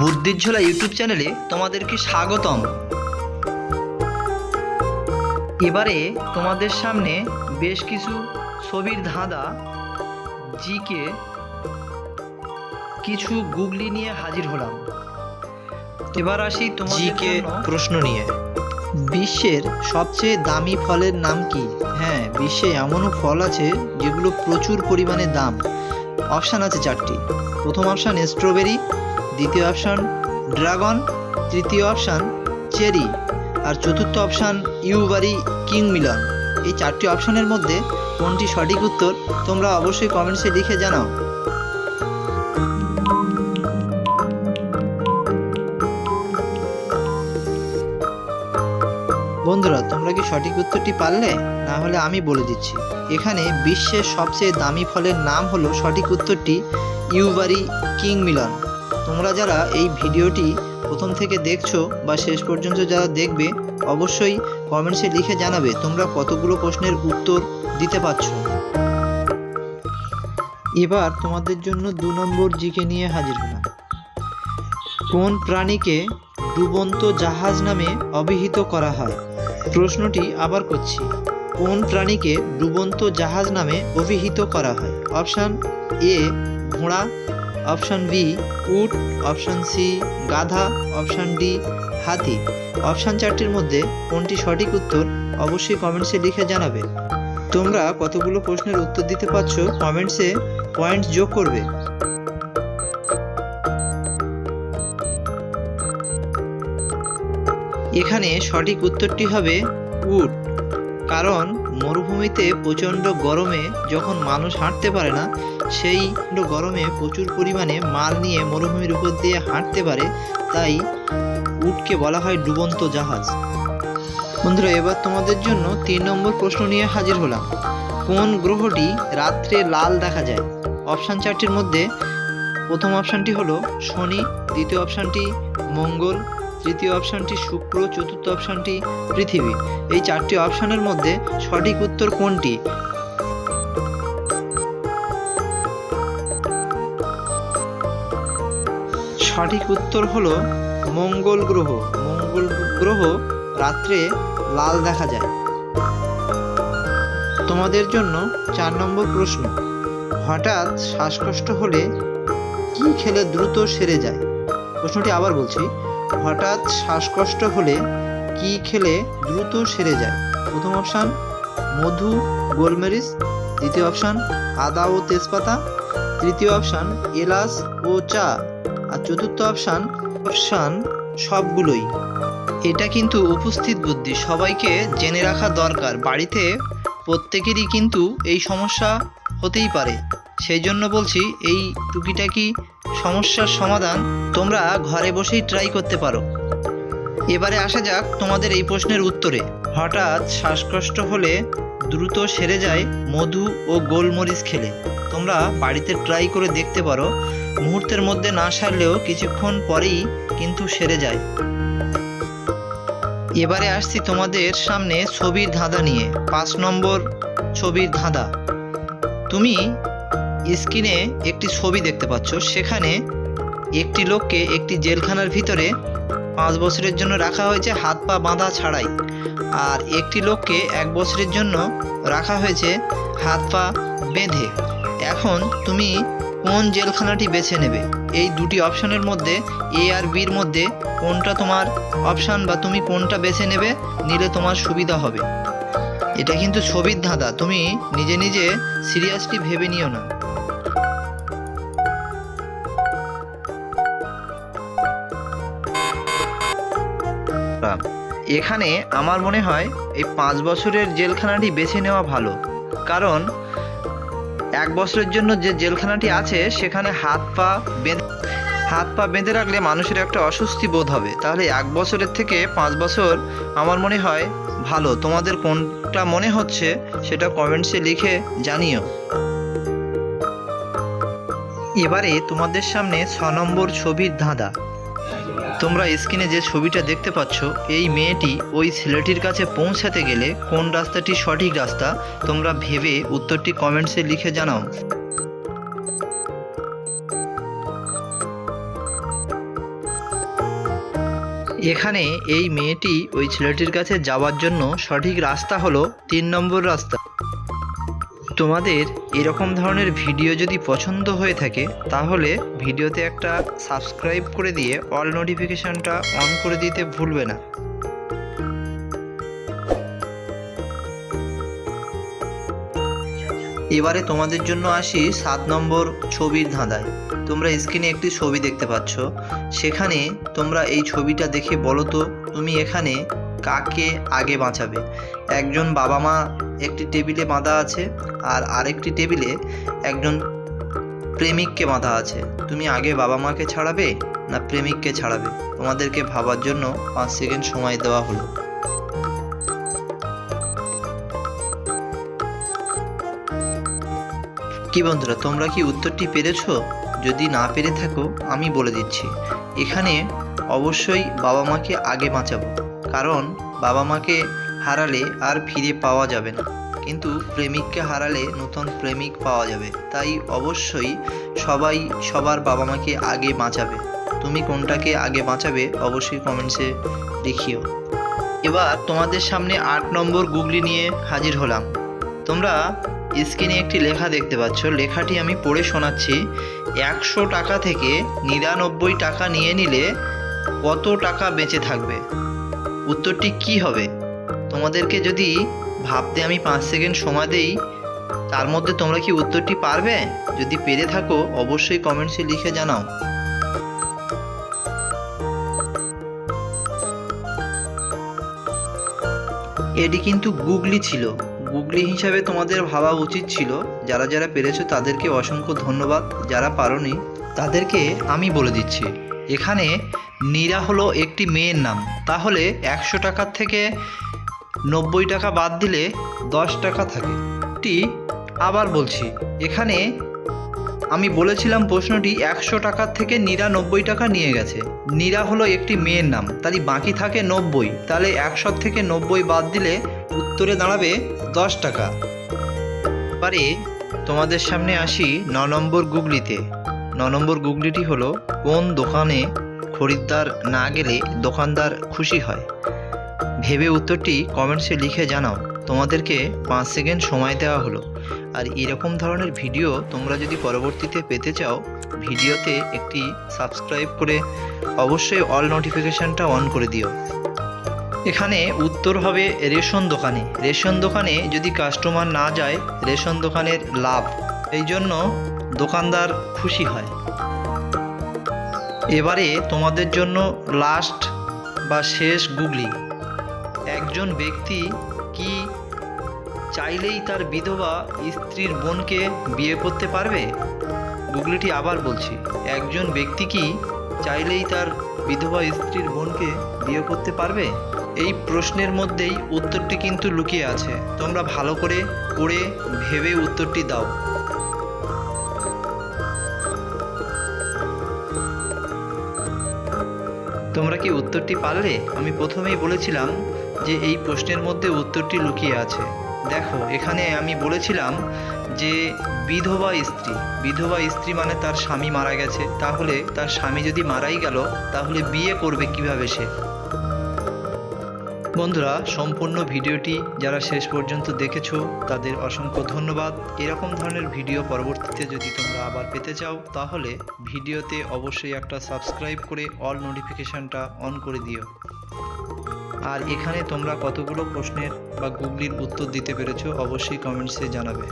বুদ্ধির ঝোলা ইউটিউব চ্যানেলে তোমাদেরকে স্বাগতম। এবারে তোমাদের সামনে বেশ কিছু ছবির ধাঁধা জিকে কিছু গুগলি নিয়ে হাজির হলাম। এবার আসি জিকে প্রশ্ন নিয়ে। বিশ্বের সবচেয়ে দামি ফলের নাম কি? হ্যাঁ বিশ্বে এমনও ফল আছে যেগুলো প্রচুর পরিমাণে দাম। অপশান আছে চারটি। প্রথম অপশান স্ট্রবেরি দ্বিতীয় অপশান ড্রাগন, তৃতীয় অপশান চেরি, আর চতুর্থ অপশান ইউবারি কিং মিলন। এই চারটি অপশানের মধ্যে কোনটি সঠিক উত্তর তোমরা অবশ্যই কমেন্টসে লিখে জানাও। বন্ধুরা, তোমরা কি সঠিক উত্তরটি পারলে? না হলে আমি বলে দিচ্ছি। এখানে বিশ্বের সবচেয়ে দামি ফলের নাম হলো সঠিক উত্তরটি ইউবারি কিং মিলন। তোমরা যারা এই ভিডিওটি প্রথম থেকে দেখছ বা শেষ পর্যন্ত যারা দেখবে, অবশ্যই কমেন্টসে লিখে জানাবে তোমরা কতগুলো প্রশ্নের উত্তর দিতে পারছ। এবার তোমাদের জন্য দু নম্বর জিকে নিয়ে হাজির হলাম। কোন প্রাণীকে ডুবন্ত জাহাজ নামে অভিহিত করা হয়? প্রশ্নটি আবার করছি। কোন প্রাণীকে ডুবন্ত জাহাজ নামে অভিহিত করা হয়? অপশান এ, ঘোড়া অপশান বি, উট, অপশান সি, গাধা, অপশান ডি, হাতি। অপশান চারটির মধ্যে কোনটি সঠিক উত্তর অবশ্যই কমেন্টসে লিখে জানাবে। তোমরা কতগুলো প্রশ্নের উত্তর দিতে পারছ কমেন্টসে পয়েন্ট যোগ করবে। এখানে সঠিক উত্তরটি হবে উট, কারণ মরুভূমিতে প্রচণ্ড গরমে যখন মানুষ হাঁটতে পারে না সেই গরমে প্রচুর পরিমাণে মাল নিয়ে মরুভূমির উপর দিয়ে হাঁটতে পারে, তাই উটকে বলা হয় ডুবন্ত জাহাজ। বন্ধুরা, এবার তোমাদের জন্য তিন নম্বর প্রশ্ন নিয়ে হাজির হলাম। কোন গ্রহটি রাত্রে লাল দেখা যায়? অপশান চারটির মধ্যে প্রথম অপশানটি হলো শনি, দ্বিতীয় অপশানটি মঙ্গল, তৃতীয় অপশানটি শুক্র, চতুর্থ অপশানটি পৃথিবী। এই চারটি অপশানের মধ্যে সঠিক উত্তর কোনটি? সঠিক উত্তর হলো মঙ্গল গ্রহ। মঙ্গল গ্রহ রাত্রে লাল দেখা যায়। তোমাদের জন্য চার নম্বর প্রশ্ন, হঠাৎ শ্বাসকষ্ট হলে কি খেলে দ্রুত সেরে যায়? প্রশ্নটি আবার বলছি, হঠাৎ শ্বাসকষ্ট হলে কি খেলে দ্রুত সেরে যায়? প্রথম অপশান, মধু, গোলমরিচ। দ্বিতীয় অপশান, আদা ও তেজপাতা। তৃতীয় অপশান, এলাচ ও চা। আর চতুর্থ অপশান অপশান সবগুলোই। এটা কিন্তু উপস্থিত বুদ্ধি, সবাইকে জেনে রাখা দরকার। বাড়িতে প্রত্যেকেরই কিন্তু এই সমস্যা হতেই পারে। সেই জন্য বলছি, এই টুকিটাকি সমস্যার সমাধান তোমরা ঘরে বসেই ট্রাই করতে পারো। এবারে আসা যাক তোমাদের এই প্রশ্নের উত্তরে। হঠাৎ শ্বাসকষ্ট হলে দ্রুত সেরে যায় মধু ও গোলমরিচ খেলে। তোমরা বাড়িতে ট্রাই করে দেখতে পারো মুহূর্তের মধ্যে না সারলেও কিছুক্ষণ পরেই কিন্তু সেরে যায়। এবারে আসছি তোমাদের সামনে ছবির ধাঁধা নিয়ে, পাঁচ নম্বর ছবির ধাঁধা। তুমি স্ক্রিনে একটি ছবি দেখতে পাচ্ছ, সেখানে একটি লোককে একটি জেলখানার ভিতরে পাঁচ বছরের জন্য রাখা হয়েছে হাত পা বাঁধা ছাড়াই, আর একটি লোককে এক বছরের জন্য রাখা হয়েছে হাত পা বেঁধে। এখন তুমি কোন জেলখানাটি বেছে নেবে? এই দুটি অপশনের মধ্যে এ আর বির মধ্যে কোনটা তোমার অপশান বা তুমি কোনটা বেছে নেবে নিলে তোমার সুবিধা হবে। এটা কিন্তু ছবির ধাঁধা, তুমি নিজে নিজে সিরিয়াসলি ভেবে নিও না। এখানে আমার মনে হয় এই পাঁচ বছরের জেলখানাটি বেছে নেওয়া ভালো, কারণ এক বছরের জন্য যে জেলখানাটি আছে, সেখানে হাত পা বেঁধে হাত পা বেঁধে রাখলে মানুষের একটা অস্বস্তি বোধ হবে। তাহলে এক বছরের থেকে পাঁচ বছর আমার মনে হয় ভালো। তোমাদের কোনটা মনে হচ্ছে সেটা কমেন্টসে লিখে জানিও। এবারে তোমাদের সামনে ছ নম্বর ছবির ধাঁধা। তোমরা স্ক্রিনে যে ছবিটা দেখতে পাচ্ছ, এই মেয়েটি ওই ছেলেটির কাছে পৌঁছাতে গেলে কোন রাস্তাটি সঠিক রাস্তা, তোমরা ভেবে উত্তরটি কমেন্টসে লিখে জানাও। এখানে এই মেয়েটি ওই ছেলেটির কাছে যাওয়ার জন্য সঠিক রাস্তা হলো তিন নম্বর রাস্তা। তোমাদের এরকম ধরনের ভিডিও যদি পছন্দ হয়ে থাকে, তাহলে ভিডিওতে একটা সাবস্ক্রাইব করে দিয়ে অল নোটিফিকেশনটা অন করে দিতে ভুলবে না। এবারে তোমাদের জন্য আসি সাত নম্বর ছবির ধাঁধায়। তোমরা স্ক্রিনে একটি ছবি দেখতে পাচ্ছ। সেখানে তোমরা এই ছবিটা দেখে বলো তো, তুমি এখানে কাকে আগে বাঁচাবে? একজন বাবা মা একটি টেবিলে বাঁধা আছে আর আরেকটি টেবিলে একজন প্রেমিককে বাঁধা আছে। তুমি আগে বাবা মাকে ছাড়াবে না প্রেমিককে ছাড়াবে? তোমাদেরকে ভাবার জন্য পাঁচ সেকেন্ড সময় দেওয়া হলো। কি বন্ধুরা, তোমরা কি উত্তরটি পেরেছ? যদি না পেরে থাকো, আমি বলে দিচ্ছি। এখানে অবশ্যই বাবা মাকে আগে বাঁচাবো। কারণ বাবা মাকে হারালে আর ফিরে পাওয়া যাবে না। কিন্তু প্রেমিককে হারালে নতুন প্রেমিক পাওয়া যাবে। তাই অবশ্যই সবাই সবার বাবা মাকে আগে বাঁচাবে। তুমি কোনটাকে আগে বাঁচাবে অবশ্যই কমেন্টসে লিখিও। এবার তোমাদের সামনে আট নম্বর গুগলি নিয়ে হাজির হলাম। তোমরা স্ক্রিনে একটি লেখা দেখতে পাচ্ছ। লেখাটি আমি পড়ে শোনাচ্ছি। একশো টাকা থেকে নিরানব্বই টাকা নিয়ে নিলে কত টাকা বেঁচে থাকবে? উত্তরটি কি হবে? তোমাদেরকে যদি ভাবতে আমি পাঁচ সেকেন্ড সময় দেই, তার মধ্যে তোমরা কি উত্তরটি পারবে? যদি পেরে থাকো, অবশ্যই কমেন্টসে লিখে জানাও। এটি কিন্তু গুগলি ছিল। গুগলি হিসাবে তোমাদের ভাবা উচিত ছিল। যারা যারা পেরেছ তাদেরকে অসংখ্য ধন্যবাদ। যারা পারোনি, তাদেরকে আমি বলে দিচ্ছি। এখানে নীরা হলো একটি মেয়ের নাম। তাহলে একশো টাকার থেকে নব্বই টাকা বাদ দিলে দশ টাকা থাকে। টি, আবার বলছি, এখানে আমি বলেছিলাম প্রশ্নটি, একশো টাকার থেকে নিরানব্বই টাকা নিয়ে গেছে। নীরা হলো একটি মেয়ের নাম তাহলে বাকি থাকে নব্বই। তাহলে একশো থেকে নব্বই বাদ দিলে উত্তরে দাঁড়াবে দশ টাকা। এবারে তোমাদের সামনে আসি ন নম্বর গুগলিতে। ন নম্বর গুগলিটি হলো, কোন দোকানে খরিদ্দার না গেলে দোকানদার খুশি হয়? ভেবে উত্তরটি কমেন্টসে লিখে জানাও। তোমাদেরকে পাঁচ সেকেন্ড সময় দেওয়া হলো। আর এরকম ধরনের ভিডিও তোমরা যদি পরবর্তীতে পেতে চাও, ভিডিওতে একটি সাবস্ক্রাইব করে অবশ্যই অল নোটিফিকেশানটা অন করে দিও। এখানে উত্তর হবে রেশন দোকানে। রেশন দোকানে যদি কাস্টমার না যায়, রেশন দোকানের লাভ। এই জন্য দোকানদার খুশি হয়। এবারে তোমাদের জন্য লাস্ট বা শেষ গুগলি একজন ব্যক্তি কি চাইলেই তার বিধবা স্ত্রীর বোনকে বিয়ে করতে পারবে? গুগলিটি আবার বলছি, একজন ব্যক্তি কি চাইলেই তার বিধবা স্ত্রীর বোনকে বিয়ে করতে পারবে? এই প্রশ্নের মধ্যেই উত্তরটি কিন্তু লুকিয়ে আছে। তোমরা ভালো করে পড়ে ভেবে উত্তরটি দাও। তোমরা কি উত্তরটি পারলে? আমি প্রথমেই বলেছিলাম যে এই প্রশ্নের মধ্যে উত্তরটি লুকিয়ে আছে। দেখো, এখানে আমি বলেছিলাম যে বিধবা স্ত্রী বিধবা স্ত্রী মানে তার স্বামী মারা গেছে। তাহলে তার স্বামী যদি মারাই গেল, তাহলে বিয়ে করবে কীভাবে সে? বন্ধুরা, সম্পূর্ণ ভিডিওটি যারা শেষ পর্যন্ত দেখেছ, তাদের অসংখ্য ধন্যবাদ। এরকম ধরনের ভিডিও পরবর্তীতে যদি তোমরা আবার পেতে চাও, তাহলে ভিডিওতে অবশ্যই একটা সাবস্ক্রাইব করে অল নোটিফিকেশানটা অন করে দিও। আর এখানে তোমরা কতগুলো প্রশ্নের বা গুগলির উত্তর দিতে পেরেছ, অবশ্যই কমেন্টসে জানাবে।